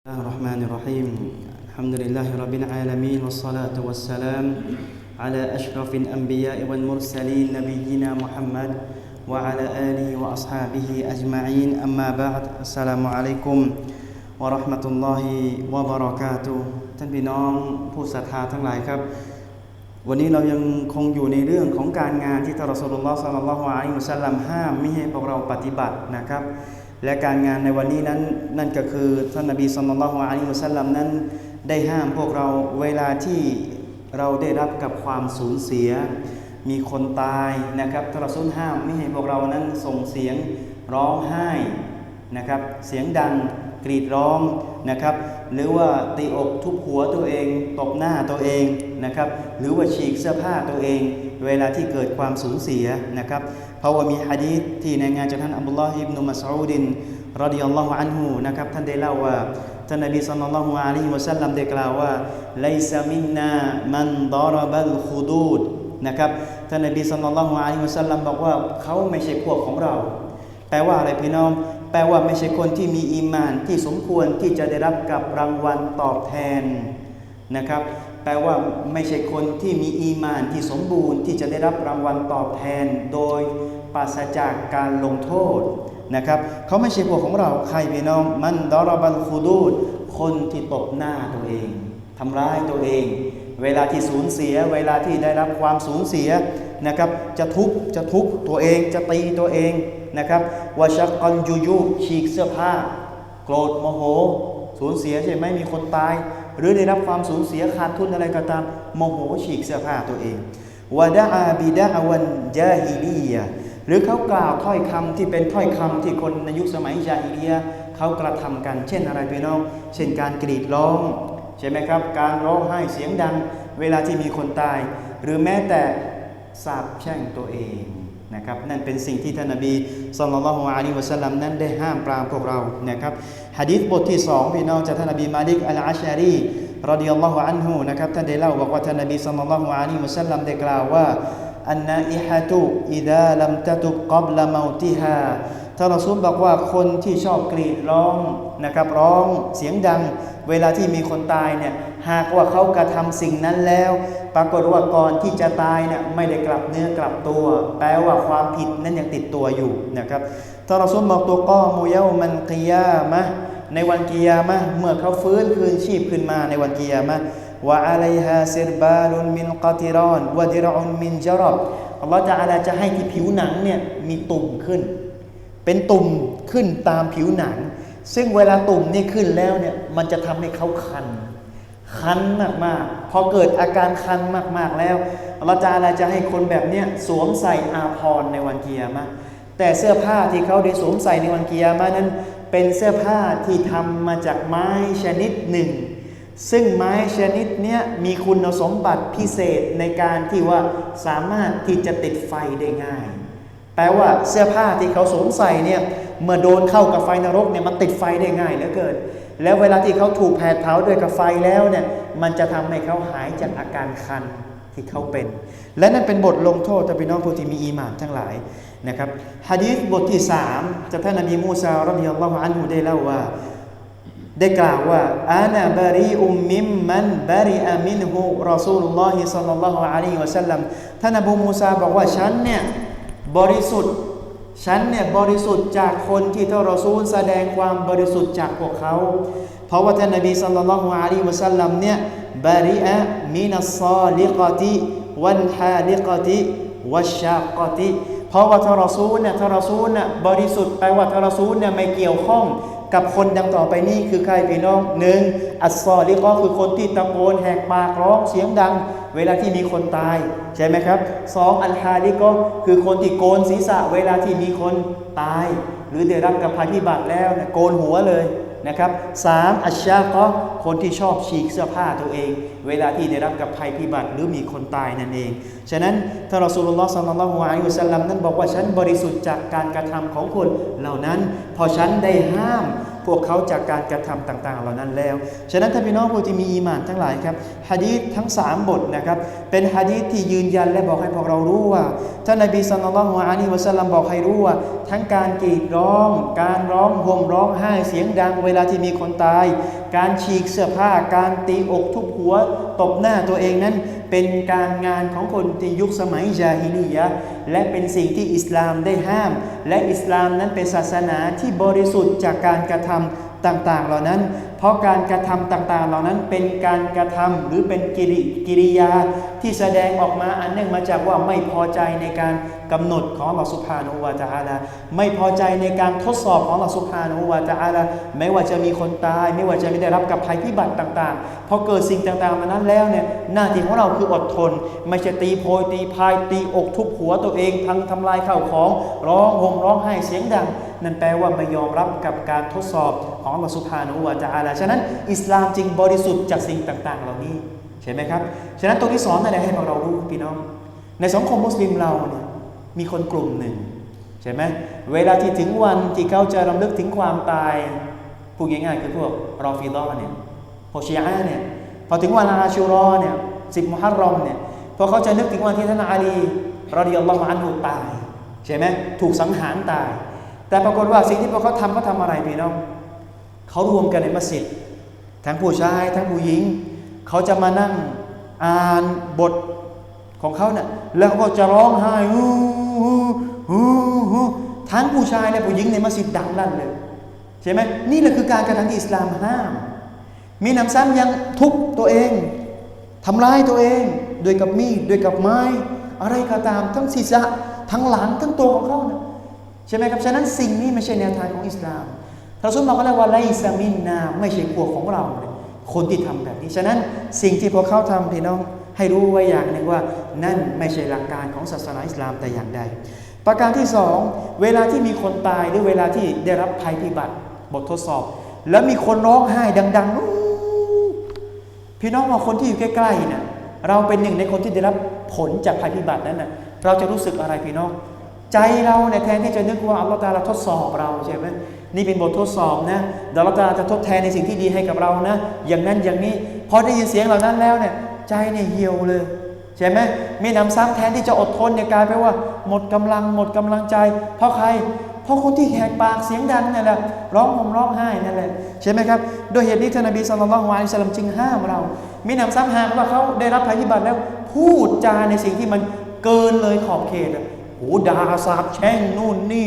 الله الرحمن الرحيم الحمد لله رب العالمين والصلاة والسلام على أشرف الأنبياء والمرسلين نبينا محمد وعلى آله وأصحابه أجمعين أما بعد السلام عليكم ورحمة الله وبركاته ท่านพี่น้องผู้ศรัทธาทั้งหลายครับ วันนี้เรายังคงอยู่ในเรื่องของการงานที่ท่านรอสูลุลลอฮ์ศ็อลลัลลอฮุอะลัยฮิวะซัลลัมห้ามไม่ให้พวกเราปฏิบัตินะครับ และการงานในวันนี้นั้นนั่นก็คือท่านนบีศ็อลลัลลอฮุอะลัยฮิวะซัลลัมนั้น ได้ห้ามพวกเราเวลาที่เราได้รับกับความสูญเสีย มีคนตายนะครับท่านรอซูลห้ามไม่ให้พวกเรานั้นส่งเสียงร้องไห้นะครับเสียงดังกรีดร้องนะครับ หรือว่าตีอกทุบหัวตัวเองตบหน้าตัวเองนะครับ หรือว่าฉีกเสื้อผ้าตัวเอง เวลาที่เกิดความสูญเสียนะครับเพราะว่ามีฮะดีษที่ในงานจากท่านอับดุลลอฮ์อิบนุมัสอูดินรดิยัลลอฮุอันฮูนะครับท่านได้เล่าว่าท่านนบีศ็อลลัลลอฮุอะลัยฮิวะซัลลัมได้กล่าวว่าไลซามินนามันดารบัลคุดูดนะครับท่านนบีศ็อลลัลลอฮุอะลัยฮิวะซัลลัมบอกว่าเขาไม่ใช่พวกของเรา แปลว่าอะไรพี่น้อง แปลว่าไม่ใช่คนที่มีอีมานที่สมควรที่จะได้รับกับรางวัลตอบแทนนะครับ แปลว่าไม่ใช่คนที่มีอีมานที่สมบูรณ์ที่จะได้รับรางวัลตอบแทน โดยปราศจากการลงโทษนะครับเขาไม่ใช่พวกของเราใครพี่น้อง มันดอรบันคูดูดคนที่ตบหน้าตัวเองทำร้ายตัวเอง เวลาที่สูญเสีย เวลาที่ได้รับความสูญเสีย นะครับจะทุบจะทุบตัวเองจะตีตัวเองนะครับวาชักกอนยูยูฉีกเสื้อผ้า โกรธโมโห สูญเสียใช่ไหมมีคนตาย หรือได้รับความสูญเสียขาดทุนอะไรก็ตามโมโหฉีกเสื้อผ้าตัวเองวาดาอาบิดาอวันจาฮิลียหรือเขากล่าวถ้อยคำที่เป็นถ้อยคำที่คนในยุคสมัยจาฮิลียเขากระทำกัน เช่นอะไรพี่น้อง เช่นการกรีดร้องใช่ไหมครับ การร้องไห้เสียงดัง เวลาที่มีคนตาย หรือแม้แต่ สาบแช่งตัวเองนะครับนั่นเป็นสิ่งที่ท่านนบีสุลต่านละฮ์อะลัยฮิวะสัลลัมนั้นได้ห้ามปรามพวกเรานะครับฮะดีษบทที่สองพี่น้องจากท่านนบีมาลิกอัลอาชารีรดิยัลลอฮุอันฮุนะครับท่านได้เล่าบอกว่าท่านนบีสุลต่านละฮ์อะลัยฮิวะสัลลัมได้กล่าวว่าอันนาอิฮะตุอิดาลัมตะตุกับละเมาติฮาท่านรอซูลบอกว่าคนที่ชอบกรีดร้อง นะครับร้องเสียงดัง เวลาที่มีคนตายเนี่ยหากว่าเขากระทำสิ่งนั้นแล้ว ปรากฏว่าก่อนที่จะตายเนี่ยไม่ได้กลับเนื้อกลับตัว แปลว่าความผิดนั้นยังติดตัวอยู่นะครับทารอซูลบอกตัวก้อมูเยามันกิยามะในวันกิยามะเมื่อเขาฟื้นคืนชีพขึ้นมาในวันกิยามะว่าอะไรฮะซิรบาลุนมินกาติรอนวะดิรอุนมินจารบอัลลอฮฺจะอะไรจะให้ที่ผิวหนังเนี่ยมีตุ่มขึ้น เป็นตุ่มขึ้นตามผิวหนัง ซึ่งเวลาตุ่มนี่ขึ้นแล้วเนี่ยมันจะทำให้เขาคัน คันมากๆ พอเกิดอาการคันมากๆแล้วอัลลอฮฺจะอะไรจะให้คนแบบเนี้ยสวมใส่อาภรณ์ในวันกิยามะแต่เสื้อผ้าที่เขาได้สวมใส่ในวันกิยามะนั้น เป็นเสื้อผ้าที่ทำมาจากไม้ชนิดหนึ่ง ซึ่งไม้ชนิดเนี้ยมีคุณสมบัติพิเศษในการที่ว่าสามารถที่จะติดไฟได้ง่าย แปลว่าเสื้อผ้าที่เขาสวมใส่เนี่ย เมื่อโดนเข้ากับไฟนรกเนี่ยมันติดไฟได้ง่ายเหลือเกิน แล้วเวลาที่เขาถูกแผดเผาด้วยกับไฟแล้วเนี่ยมันจะทำให้เขาหายจากอาการคันที่เขาเป็น และนั่นเป็นบทลงโทษต่อพี่น้องผู้ที่มีอีหมานทั้งหลายนะครับฮะดีษบทที่3จากท่านนบีมูซารดิยัลลอฮุอันฮุได้เล่าว่า ได้กล่าวว่าอานาบารีอุมมิมมันบารีอามินฮูรอซูลุลลอฮิสัลลัลลอฮุอะลัยฮิวะสัลลัมท่านอบูมูซาบอกว่าฉันเนี่ยบริสุทธิ์ ฉันเนี่ยบริสุทธิ์จากคนที่ท่านรอซูลแสดงความบริสุทธิ์จากพวกเขา เพราะว่าท่านนบีสัลลัลลอฮุอะลัยฮิวะสัลลัมเนี่ยบริอะมินัสซาลิกติวันฮาลิกติวัชชากติเพราะว่าท่านรอซูลเนี่ยท่านรอซูลเนี่ยบริสุทธิ์แปลว่าท่านรอซูลเนี่ยไม่เกี่ยวข้อง กับคนดังต่อไปนี้คือใครพี่น้องหนึ่งอัสซอลิก็คือคนที่ตะโกนแหกปากร้องเสียงดัง เวลาที่มีคนตาย ใช่ไหมครับสองอัลฮาลิก็คือคนที่โกนศีรษะเวลาที่มีคนตาย หรือได้รับกับภัยพิบัติแล้วนี่ยโกนหัวเลยนะครับสามอัชชาก็คนที่ชอบฉีกเสื้อผ้าตัวเอง เวลาที่ได้รับกับภัยพิบัติหรือมีคนตายนั่นเอง ฉะนั้นท่านรอสูลุลลอฮ์สัลลัลลอฮุอะลัยฮิวสัลลัมนั้นบอกว่าฉันบริสุทธิ์จากการกระทำของคนเหล่านั้น พอฉันได้ห้าม พวกเขาจากการกระทำต่างๆ เหล่านั้นแล้ว ฉะนั้นท่านพี่น้องผู้ที่มีอีหมานทั้งหลายครับฮะดีษทั้ง 3 บทนะครับ เป็นฮะดีษที่ยืนยันและบอกให้พวกเรารู้ว่าท่านนบีสัลลัลลอฮุอะลัยฮิวะสัลลัมบอกให้รู้ว่า ทั้งการกรีดร้อง การร้องห่มร้องไห้เสียงดัง เวลาที่มีคนตาย การฉีกเสื้อผ้า การตีอกทุบหัว ตบหน้าตัวเองนั้น เป็นการงานของคนที่ยุคสมัยจาฮิลียะ และเป็นสิ่งที่อิสลามได้ห้าม และอิสลามนั้นเป็นศาสนาที่บริสุทธิ์จากการกระทำ ต่างๆ เหล่านั้น เพราะการกระทำต่างๆ เหล่านั้นเป็นการกระทำหรือเป็นกิริกิริยาที่แสดงออกมาอันเนื่องมาจากว่าไม่พอใจในการกำหนดของอัลสุบฮานุวาตะอาลาไม่พอใจในการทดสอบของอัลสุบฮานุวาตะอาลาไม่ว่าจะมีคนตาย ไม่ว่าจะไม่ได้รับกับภัยพิบัติต่างๆพอเกิดสิ่งต่างๆมานั้นแล้วเนี่ยหน้าที่ของเราคืออดทน ไม่ใช่ตีโพยตีพายตีอกทุบหัวตัวเองพังทำลายข้าวของ ร้องห่มร้องไห้เสียงดัง นั่นแปลว่าไม่ยอมรับกับการทดสอบ ของอัลลอฮฺสุบฮานุวาตะอาลาฉะนั้นอิสลามจึงบริสุทธิ์จากสิ่งต่าง ๆ เหล่านี้ใช่ไหมครับ ฉะนั้นตรงที่สอนอะไรให้พวกเรารู้พี่น้อง ในสังคมมุสลิมเราเนี่ยมีคนกลุ่มหนึ่งใช่ไหมเวลาที่ถึงวันที่เขาจะรำลึกถึงความตายพูดง่ายๆคือพวกรอฟิดอเนี่ยพวกชีอะเนี่ยพอถึงวันอาชูรอเนี่ยสิบมุฮัรรอมเนี่ยพอเขาจะนึกถึงวันที่ท่านอาลีรอดิยัลลอฮุอันฮุตายใช่ไหมถูกสังหารตาย แต่ปรากฏว่าสิ่งที่พวกเขาทำเขาทำอะไรพี่น้อง เขารวมกันในมัสยิดทั้งผู้ชายทั้งผู้หญิง เขาจะมานั่งอ่านบทของเขาเนี่ยแล้วก็จะร้องไห้ฮู้ฮู้ฮู้ฮู้ทั้งผู้ชายและผู้หญิงในมัสยิดดังลั่นเลยใช่ไหมนี่แหละคือการกระทำที่อิสลามห้าม มีน้ำซ้ำยังทุบตัวเองทำร้ายตัวเองด้วยกับมีดด้วยกับไม้ อะไรก็ตามทั้งศีรษะทั้งหลังทั้งตัวของเขาเนี่ยใช่ไหมครับฉะนั้นสิ่งนี้ไม่ใช่แนวทางของอิสลาม พระสุลบอกก็แล้วว่าไลซามินนาไม่ใช่พวกของเราเนี่ยคนที่ทำแบบนี้ ฉะนั้นสิ่งที่พวกเขาทำพี่น้องให้รู้ไว้อย่างหนึ่งว่า นั่นไม่ใช่หลักการของศาสนาอิสลามแต่อย่างใด ประการที่สองเวลาที่มีคนตายหรือเวลาที่ได้รับภัยพิบัติบททดสอบ แล้วมีคนร้องไห้ดังๆพี่น้องว่าคนที่อยู่ใกล้ๆนี่ยเราเป็นหนึ่งในคนที่ได้รับผลจากภัยพิบัตินั้นน่ะเราจะรู้สึกอะไรพี่น้อง ใจเราเนี่ยแทนที่จะนึกว่าอัลลอฮฺตาลาทดสอบเราใช่ไหมนี่เป็นบททดสอบนะเดี๋ยวอัลลอฮฺตาลาจะทดแทนในสิ่งที่ดีให้กับเรานะ อย่างนั้นอย่างนี้พอได้ยินเสียงเหล่านั้นแล้วเนี่ยใจเนี่ยเหี่ยวเลยใช่ไหมมีน้ำซ้ำแทนที่จะอดทนเนี่ยกลายไปนว่า หมดกำลังหมดกำลังใจ เพราะใคร เพราะคนที่แหกปากเสียงดังนั่นแหละร้องห่มร้องไห้นั่นแหละใช่ไหมครับโดยเหตุนี้ท่านนบีสุลต่านละฮ์วะลิสลามจึงห้ามเรามีน้ำซ้ำหากว่าเขาได้รับภัยพิบัติแล้ว พูดจาในสิ่งที่มันเกินเลยขอบเขตอะ โอ้ด่าสาบแช่งนู่นนี่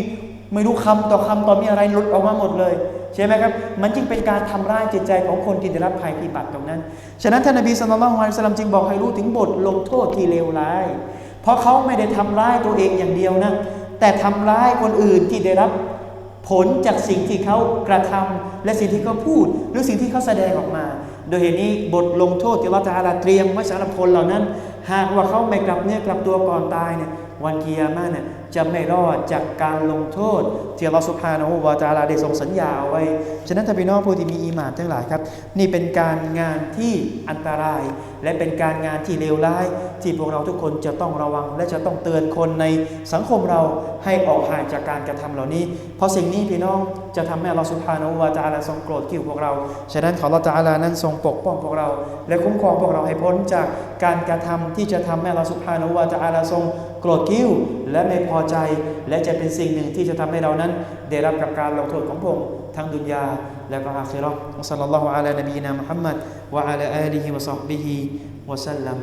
ไม่รู้คำต่อคำต่อมีอะไรหลุดออกมาหมดเลย ใช่ไหมครับ มันจึงเป็นการทำร้ายจิตใจของคนที่ได้รับภัยพิบัติตรงนั้น ฉะนั้นท่านนบีสุลต่านละฮ์วะลัยสลามจึงบอกให้รู้ถึงบทลงโทษที่เลวร้าย เพราะเขาไม่ได้ทำร้ายตัวเองอย่างเดียวนะ แต่ทำร้ายคนอื่นที่ได้รับผลจากสิ่งที่เขากระทำและสิ่งที่เขาพูด หรือสิ่งที่เขาแสดงออกมา โดยเหตุนี้บทลงโทษที่เราจะอาลาเตรียมไว้สำหรับคนเหล่านั้น หากว่าเขาไม่กลับเนื้อกลับตัวก่อนตายเนี่ย วันกิยามาเนี่ยจะไม่รอดจากการลงโทษที่เราสุภาโนะวาจาลาได้ทรงสัญญาเอาไว้ ฉะนั้นท่านพี่น้องผู้ที่มีอีหมานทั้งหลายครับ นี่เป็นการงานที่อันตราย และเป็นการงานที่เลวร้าย ที่พวกเราทุกคนจะต้องระวัง และจะต้องเตือนคนในสังคมเราให้ออกห่างจากการกระทำเหล่านี้ เพราะสิ่งนี้พี่น้อง จะทำให้เราสุภาโนวาตาลาทรงโกรธเกลียวพวกเรา ฉะนั้นขอเราตาลานั้นทรงปกป้องพวกเรา และคุ้มครองพวกเราให้พ้นจากการกระทำที่จะทำให้เราสุภาโนวาตาลาทรงโกรธกิ้วและไม่พอใจ และจะเป็นสิ่งหนึ่งที่จะทำให้เรานั้น ได้รับกับการลงโทษของพระองค์ทั้งดุนยาและก็อาคิราะห์วะซัลลัลลอฮุอะลานบีนามุฮัมมัดวะอะลาอาลีฮิวะซอฮบิฮิวะซัลลัม